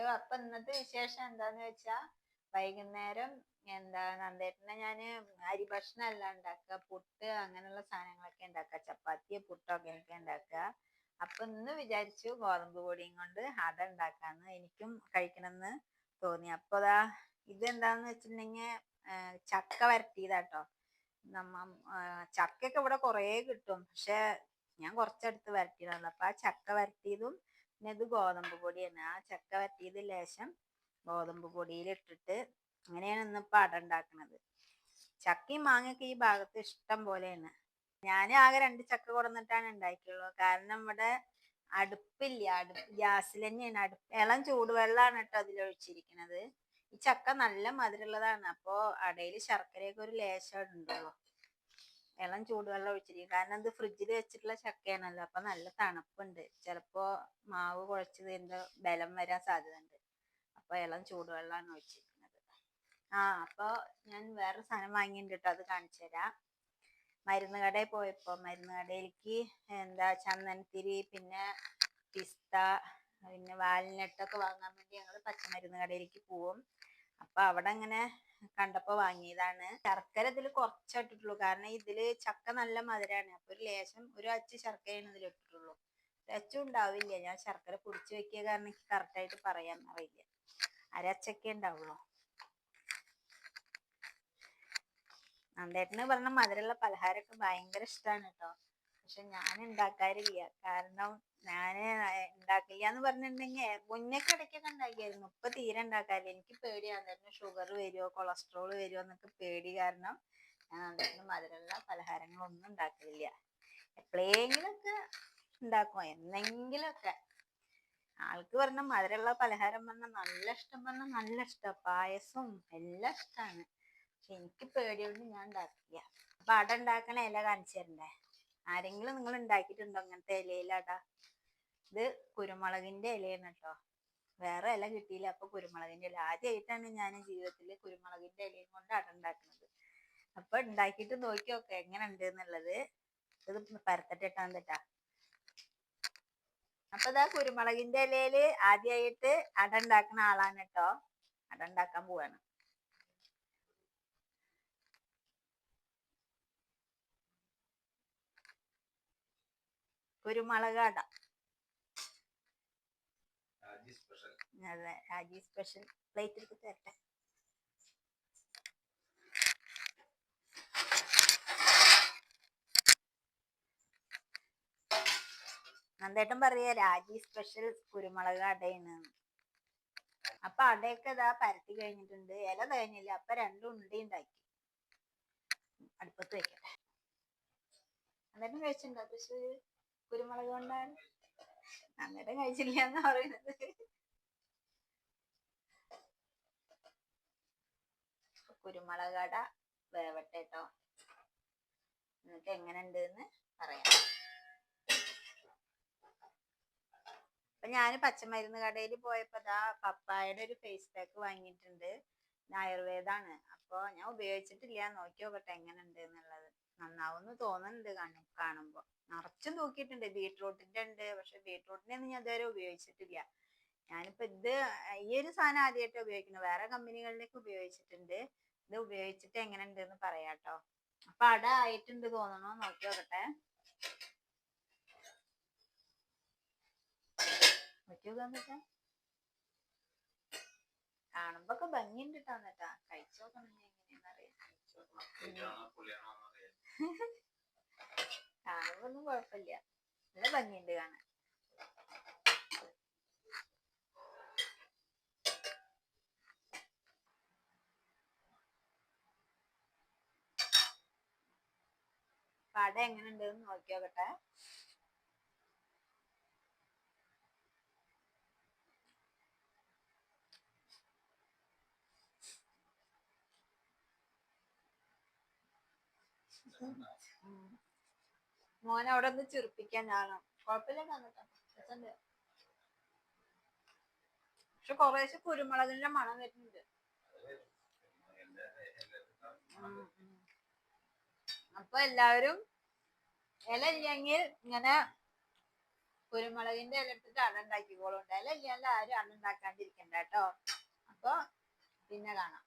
Hello അപ്പൊ ഇന്നത്തെ വിശേഷം എന്താന്ന് വെച്ചാ വൈകുന്നേരം എന്താ നന്ദേട്ടനെ ഞാൻ അരി ഭക്ഷണം അല്ല ഉണ്ടാക്കുക പുട്ട് അങ്ങനെയുള്ള സാധനങ്ങളൊക്കെ ഉണ്ടാക്കുക ചപ്പാത്തി പുട്ടൊക്കെ ഒക്കെ ഉണ്ടാക്കുക. അപ്പൊ ഇന്ന് വിചാരിച്ചു ഗോതമ്പ് പൊടിയും കൊണ്ട് അത് ഉണ്ടാക്കാന്ന് എനിക്കും കഴിക്കണമെന്ന് തോന്നി. അപ്പൊ ദാ ഇതെന്താന്ന് വെച്ചിട്ടുണ്ടെങ്കിൽ ചക്ക വരട്ടിയതാട്ടോ. നമ്മ ചക്കയൊക്കെ ഇവിടെ കുറേ കിട്ടും. പക്ഷെ ഞാൻ കുറച്ചെടുത്ത് വരട്ടിയതാണ്. അപ്പൊ ആ ചക്ക വരട്ടിയതും പിന്നെ ഇത് ഗോതമ്പ് പൊടിയാണ്. ആ ചക്ക വരട്ടിയത് ലേശം ഗോതമ്പ് പൊടിയിലിട്ടിട്ട് അങ്ങനെയാണ് ഇന്നിപ്പോൾ അട ഉണ്ടാക്കുന്നത് ചക്കയും മാങ്ങയൊക്കെ ഈ ഭാഗത്ത് ഇഷ്ടം പോലെയാണ്. ഞാൻ ആകെ രണ്ട് ചക്ക കൊടുന്നിട്ടാണ് ഉണ്ടാക്കിയുള്ളൂ. കാരണം ഇവിടെ അടുപ്പില്ല. അടുപ്പ് ഗ്യാസിൽ തന്നെയാണ്. അടുപ്പ് ഇളം ചൂടുവെള്ളമാണ് കേട്ടോ അതിലൊഴിച്ചിരിക്കുന്നത് ഈ ചക്ക നല്ല മധുരമുള്ളതാണ്. അപ്പോൾ അടയിൽ ശർക്കരയൊക്കെ ഒരു ലേശം ഉണ്ടല്ലോ ഇളം ചൂടുവെള്ളം ഒഴിച്ചിരിക്കും. കാരണം ഇത് ഫ്രിഡ്ജിൽ വെച്ചിട്ടുള്ള ചക്കയാണല്ലോ. അപ്പൊ നല്ല തണുപ്പുണ്ട്. ചിലപ്പോ മാവ് കുഴച്ച് കുഴച്ചതിന്റെ ബലം വരാൻ സാധ്യതയുണ്ട്. അപ്പൊ ഇളം ചൂടുവെള്ളമാണ് ഒഴിച്ചിരിക്കുന്നത്. ആ അപ്പൊ ഞാൻ വേറെ സാധനം വാങ്ങിയിട്ടുണ്ട് അത് കാണിച്ചു തരാം. മരുന്ന് കടയിൽ പോയപ്പോ മരുന്ന് കടയിലേക്ക് എന്താ ചന്ദനത്തിരി പിന്നെ പിസ്ത പിന്നെ വാൽനട്ടൊക്കെ വാങ്ങാൻ വേണ്ടി ഞങ്ങൾ പച്ചമരുന്ന് കടയിലേക്ക് പോവും. അപ്പൊ അവിടെ അങ്ങനെ കണ്ടപ്പോ വാങ്ങിയതാണ്. ശർക്കര ഇതിൽ കുറച്ചിട്ടുള്ളൂ കാരണം ഇതിൽ ചക്ക നല്ല മധുരമാണ് അപ്പൊ ഒരു ലേശം ഒരു അച്ച് ശർക്കരയാണ് ഇതിൽ ഇട്ടിട്ടുള്ളൂ. അച്ചും ഉണ്ടാവില്ല. ഞാൻ ശർക്കര പൊടിച്ചു വെക്കിയ കാരണം എനിക്ക് കറക്റ്റ് ആയിട്ട് പറയാൻ അറിയില്ല. അരച്ചൊക്കെ ഉണ്ടാവുള്ളൂ. നന്ദേട്ടന് പറഞ്ഞ മധുരമുള്ള പലഹാരമൊക്കെ ഭയങ്കര ഇഷ്ടമാണ് കേട്ടോ. പക്ഷെ ഞാൻ ഉണ്ടാക്കാറില്ല കാരണം ഞാൻ ഉണ്ടാക്കില്ല എന്ന് പറഞ്ഞിട്ടുണ്ടെങ്കിൽ മുന്നൊക്കെ ഇടയ്ക്കൊക്കെ ഉണ്ടാക്കിയായിരുന്നു. ഇപ്പൊ തീരെ ഉണ്ടാക്കാറില്ല. എനിക്ക് പേടിയാണ് തന്നെ ഷുഗർ വരുമോ കൊളസ്ട്രോൾ വരുമോ എന്നൊക്കെ പേടി കാരണം ഞാൻ അതൊന്നും മധുരമുള്ള പലഹാരങ്ങളൊന്നും ഉണ്ടാക്കലില്ല. എപ്പോഴെങ്കിലൊക്കെ ഉണ്ടാക്കും. എന്നെങ്കിലൊക്കെ. ആൾക്ക് പറഞ്ഞ മധുരമുള്ള പലഹാരം പറഞ്ഞാൽ നല്ല ഇഷ്ടം പറഞ്ഞാൽ നല്ല ഇഷ്ടം. പായസം എല്ലാം ഇഷ്ടമാണ് പക്ഷെ എനിക്ക് പേടിയോണ്ട് ഞാൻ ഉണ്ടാക്കില്ല. അപ്പൊ അട ഉണ്ടാക്കണ ഇല കാണിച്ചു തരണ്ടേ? ആരെങ്കിലും നിങ്ങൾ ഉണ്ടാക്കിയിട്ടുണ്ടോ അങ്ങനത്തെ ഇലയിലാടാ? ഇത് കുരുമുളകിന്റെ ഇലയാണ് കേട്ടോ വേറെ ഇല കിട്ടിയില്ല അപ്പൊ കുരുമുളകിന്റെ ഇല. ആദ്യമായിട്ടാണ് ഞാൻ ജീവിതത്തിൽ കുരുമുളകിന്റെ ഇലയും കൊണ്ട് അട ഉണ്ടാക്കുന്നത്. അപ്പൊ ഉണ്ടാക്കിയിട്ട് നോക്കി നോക്കെ എങ്ങനെ ഉണ്ട് എന്നുള്ളത്. ഇത് പരത്തട്ടെ തട്ടാ അപ്പൊ ഇതാ കുരുമുളകിന്റെ ഇലയിൽ ആദ്യമായിട്ട് അട ഉണ്ടാക്കുന്ന ആളാണ് കേട്ടോ. അട ഉണ്ടാക്കാൻ പോവാണ്. കുരുമുളക് അട അതെ രാജി സ്പെഷ്യൽ പ്ലേറ്റിലേക്ക് തരട്ടെ. നന്ദേട്ടൻ പറയാ രാജി സ്പെഷ്യൽ കുരുമുളക് അടയാണ് അപ്പൊ അടയൊക്കെ ഇതാ പരത്തി കഴിഞ്ഞിട്ടുണ്ട്. ഇല കഴിഞ്ഞില്ല അപ്പൊ രണ്ടും ഉണ്ടി ഉണ്ടാക്കി. അടുപ്പത്ത് വെക്കട്ടെ. നന്ദേട്ടൻ കഴിച്ചിട്ടുണ്ടോ തൃശ്ശൂര്? കുരുമുളക് കൊണ്ടാണ്. അന്നേരം കഴിച്ചില്ല എന്ന് പറയുന്നത്. കുരുമുളക് അട വേവട്ടെ കേട്ടോ എങ്ങനെ ഉണ്ട് എന്ന് പറയാം. അപ്പൊ ഞാൻ പച്ചമരുന്ന് കടയിൽ പോയപ്പോ ദാ പപ്പായയുടെ ഒരു ഫേസ് പാക്ക് വാങ്ങിയിട്ടുണ്ട്. ആയുർവേദാണ്. അപ്പൊ ഞാൻ ഉപയോഗിച്ചിട്ടില്ല. നോക്കി നോക്കട്ടെ എങ്ങനെ ഉണ്ട് എന്നുള്ളത് നന്നാവുമെന്ന് തോന്നുന്നുണ്ട് കാണും കാണുമ്പോ നിറച്ചും നോക്കിയിട്ടുണ്ട്. ബീട്രൂട്ടിന്റെ ഉണ്ട്. പക്ഷെ ബീട്രൂട്ടിനെ ഒന്നും ഞാൻ ഇതുവരെ ഉപയോഗിച്ചിട്ടില്ല. ഞാനിപ്പോ ഇത് ഈ ഒരു സാധനം ആദ്യമായിട്ട് ഉപയോഗിക്കുന്നത്. വേറെ കമ്പനികളിലേക്ക് ഉപയോഗിച്ചിട്ടുണ്ട്. ഇത് ഉപയോഗിച്ചിട്ട് എങ്ങനെ ഉണ്ട് എന്ന് പറയാട്ടോ അപ്പൊ അട ആയിട്ടുണ്ട് തോന്നണോ? നോക്കി നോക്കട്ടെ. കാണുമ്പോ ഒക്കെ ഭംഗിയുണ്ട് കേട്ടോ എന്നിട്ടാ. കഴിച്ചു നോക്കണം എങ്ങനെയാണെന്നറിയാം ഒന്നും കുഴപ്പമില്ല. നല്ല ഭംഗിയുണ്ട് കാണാൻ. കട എങ്ങനെയുണ്ട് എന്ന് നോക്കി നോക്കട്ടെ. മോനെ അവിടെ ഒന്ന് ചിറിപ്പിക്കാൻ കാണാം കുഴപ്പമില്ല പക്ഷെ കൊറേ കുരുമുളകിന്റെ മണം വരുന്നുണ്ട്. അപ്പൊ എല്ലാവരും ഇല ഇല്ലെങ്കിൽ ഇങ്ങനെ കുരുമുളകിന്റെ ഇല എടുത്തിട്ട് അട ഉണ്ടാക്കിക്കോളുണ്ട് ഇല ഇല്ലാണ്ട് ആരും അട ഉണ്ടാക്കാണ്ടിരിക്കണ്ട കേട്ടോ. അപ്പൊ പിന്നെ കാണാം.